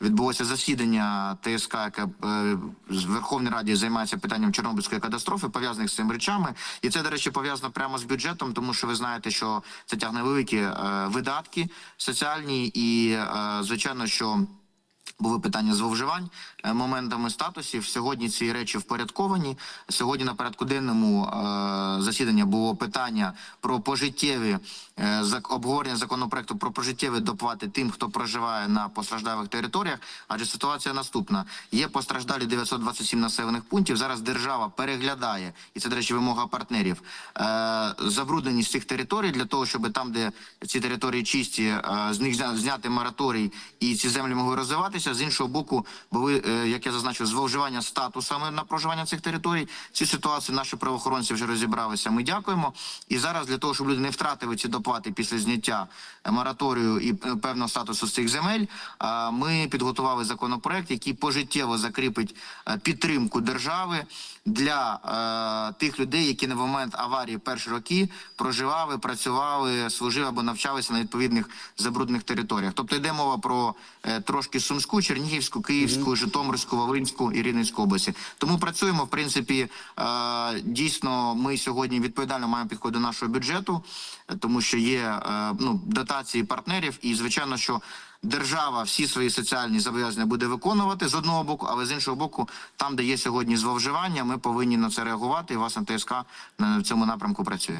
відбулося засідання ТСК, яке е, з Верховної Раді займається питанням Чорнобильської катастрофи, пов'язаних з цими речами. І це, до речі, пов'язано прямо з бюджетом, тому що ви знаєте, що це тягне великі е, видатки соціальні, і е, звичайно, що. Були питання зловживань е, моментами статусів. Сьогодні ці речі впорядковані. Сьогодні на порядку денному е, засідання було питання про пожиттєві е, обговорення законопроекту про пожиттєві доплати тим, хто проживає на постраждалих територіях. Адже ситуація наступна: є постраждалі 927 населених пунктів. Зараз держава переглядає, і це до речі, вимога партнерів. Е, забрудненість цих територій для того, щоб там, де ці території чисті, з них зняти мораторій і ці землі могли розвиватися. З іншого боку, були, е, як я зазначив, зловживання статусами на проживання цих територій. Ці ситуації наші правоохоронці вже розібралися. Ми дякуємо. І зараз для того, щоб люди не втратили ці доплати після зняття е, мораторію і е, певного статусу з цих земель, ми підготували законопроект, який пожиттєво закріпить підтримку держави для тих людей, які на момент аварії перші роки проживали, працювали, служили або навчалися на відповідних забруднених територіях. Тобто йде мова про трошки Сумську, Чернігівську, Київську, Житомирську, Волинську і Рівненську області. Тому працюємо. В принципі, е, дійсно, ми сьогодні відповідально маємо підход до нашого бюджету, тому що є е, ну, дотації партнерів, і звичайно, що. Держава всі свої соціальні зобов'язання буде виконувати з одного боку, але з іншого боку, там, де є сьогодні зловживання, ми повинні на це реагувати. І власне ТСК на цьому напрямку працює.